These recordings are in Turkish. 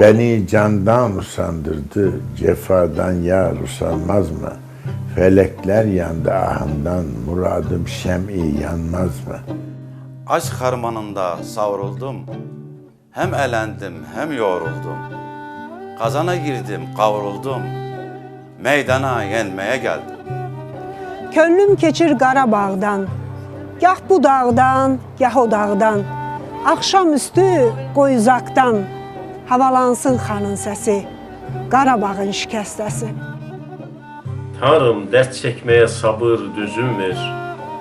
Beni candan usandırdı, cefadan yar usanmaz mı? Felekler yandı ahından, muradım şem'i yanmaz mı? Aşk harmanında savruldum. Hem elendim hem yoruldum. Kazana girdim, kavruldum. Meydana yenmeye geldim. Könlüm keçir Qarabağdan. Gah bu dağdan, gah o dağdan. Axşamüstü qoyuzaqdan havalansın xanın səsi. Qarabağın şikəstəsi. Tanrım dert çekmeye sabır düzüm ver.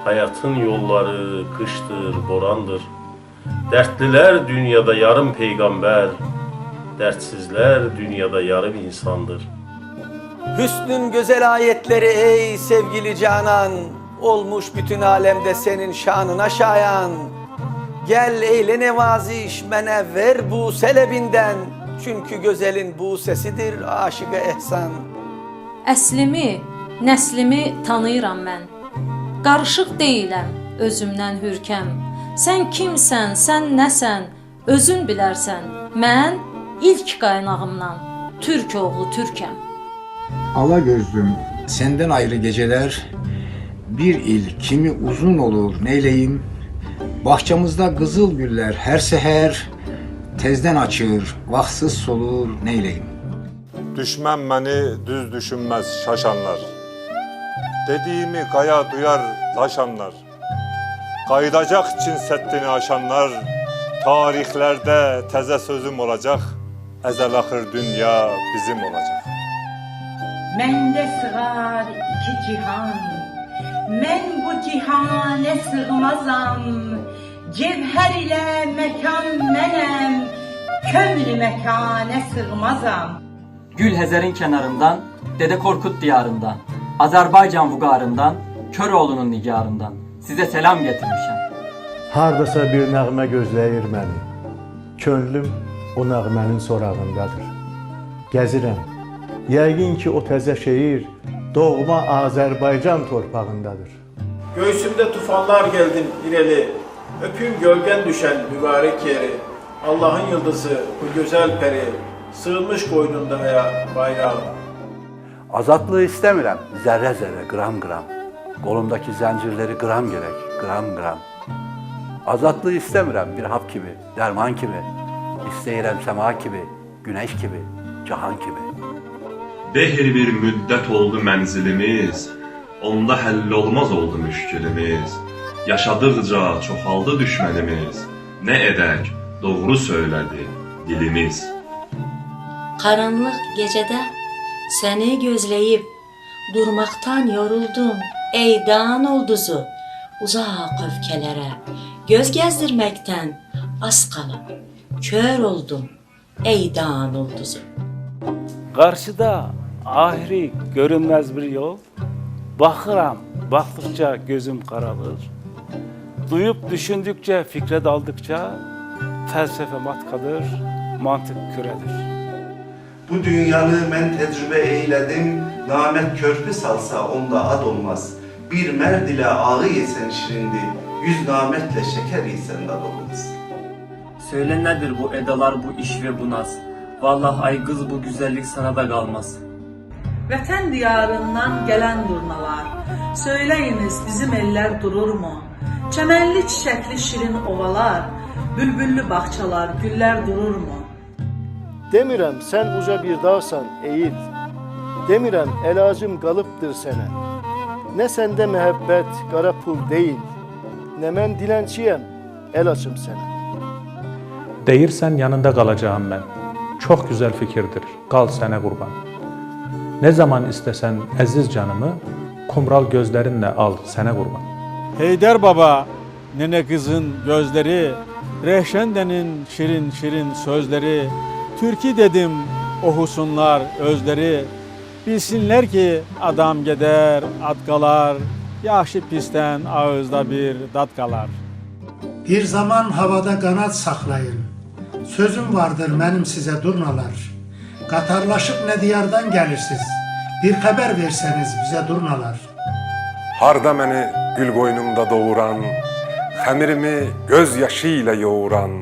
Hayatın yolları kıştır, borandır. Dertliler dünyada yarım peygamber. Dertsizler dünyada yarım insandır. Hüsnün güzel ayetleri ey sevgili canan Olmuş bütün alemde senin şanına şayan Gel eyle nevaziş mene ver bu selebinden Çünkü güzelin bu sesidir aşıka ehsan Əslimi, nəslimi tanıyıram mən. Qarışıq deyiləm, özümdən hürkəm. Sən kimsən, sən nəsən, özün bilərsən. Mən ilk qaynağımdan türk oğlu türkəm. Ala gözlüm senden ayrı geceler bir il kimi uzun olur neyleyim Bahçamızda kızıl güller her seher tezden açır vaxtsız solur neyleyim Düşmən məni düz düşünməz şaşanlar. Dediyimi qaya duyar daşanlar. Qaydacaq Çin səddini aşanlar. Tarixlərdə təzə sözüm olacaq. Əzəl axır dünya bizim olacaq. Məndə sığar iki cihan Mən bu cihane sığmazam Cevher ile mekan mənəm Kömrü mekane sığmazam Gül Hezer'in kenarından, Dede Korkut diyarından, Azerbaycan vugarından, Köroğlu'nun nigarından size selam getirmişim. Hardasa bir nəğmə gözləyir məni. Könlüm o nəğmənin sorağındadır. Gəzirəm. Yəqin ki o təzə şeir doğma Azərbaycan torpağındadır. Göğsümde tufanlar geldin ireli, öpüm gölgen düşen mübarek yeri. Allah'ın yıldızı bu güzel peri, sığınmış koynunda veya bayrağım. Azadlığı istəmirəm, zərrə-zərrə, qram-qram. Qolumdakı zəncirləri qram gerək, qram-qram. Azadlığı istəmirəm bir hap kimi, dərman kimi. İstəyirəm səma kimi, günəş kimi, cahan kimi. Behir bir müddət oldu mənzilimiz, onda həll olmaz oldu müşkilimiz. Yaşadıqca çoxaldı düşmənimiz, nə edək, doğru söylədi dilimiz. Qaranlıq gecədə səni gözləyib durmaqdan yoruldum. Ey dan ulduzu, uzaq öfkələrə göz gəzdirməkdən az qalıb kör oldum. Ey dan ulduzu. Karşıda ahiri görünmez bir yol. Bakıram, baktıkça gözüm karalır. Duyup düşündükçe, fikre daldıkça felsefe matkadır, mantık küredir. Bu dünyanı mən təcrübə eylədim, namət körpü salsa onda ad olmaz. Bir mərd ilə ağı yesən şirindir, yüz namətlə şəkər yesən dad olmaz. Söyle nedir bu edalar, bu iş ve bu naz? Vallahi ay kız bu güzellik sana da kalmaz. Vətən diyarından gələn durnalar, söyləyiniz bizim ellər dururmu? Çəmənli çiçəkli şirin ovalar, bülbüllü bağçalar, güllər dururmu? Demirəm sən uca bir dağsan, eğil. Demirəm əlacım qalıbdır sənə. Nə səndə məhəbbət, qara pul deyil. Nə mən dilənçiyəm, əl açım sənə. Deyirsən yanında qalacağam mən. Çox gözəl fikirdir. Qal sənə qurban. Nə zaman istəsən əziz canımı, kumral gözlərinlə al sənə qurban. Heydər baba, nene kızın gözleri, Rehşende'nin şirin şirin sözleri, Türki dedim o husunlar özleri, bilsinler ki adam geder, at kalar, yaxşı pisdən ağızda bir dad qalar. Bir zaman havada qanad saxlayın. Sözüm vardır mənim sizə durnalar. Qatarlaşıb nə diyardan gəlirsiniz? Bir xəbər versəniz bizə durnalar. Harda gül qoynumda doğuran, xəmirimi göz yaşı ilə yoğuran,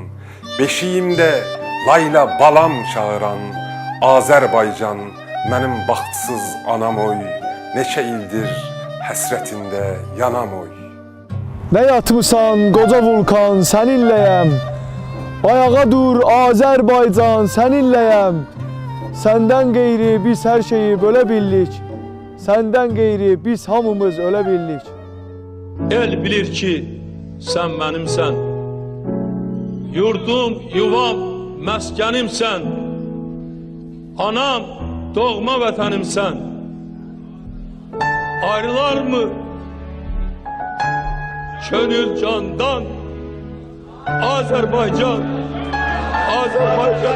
beşiyimdə Layla balam çağıran Azərbaycan mənim baxtsız anam oy Neçə ildir həsrətində yanam oy Ne yatmışsan koca vulkan seninleyem Ayağa dur Azerbaycan seninleyem Senden gayri biz her şeyi böyle bildik Senden gayri biz hamımız öyle bildik El bilir ki sen benimsen Yurdum, yuvam, meskenimsen Anam, doğma vətənimsən Ayrılar mı? Könül candan. Azerbaycan Azerbaycan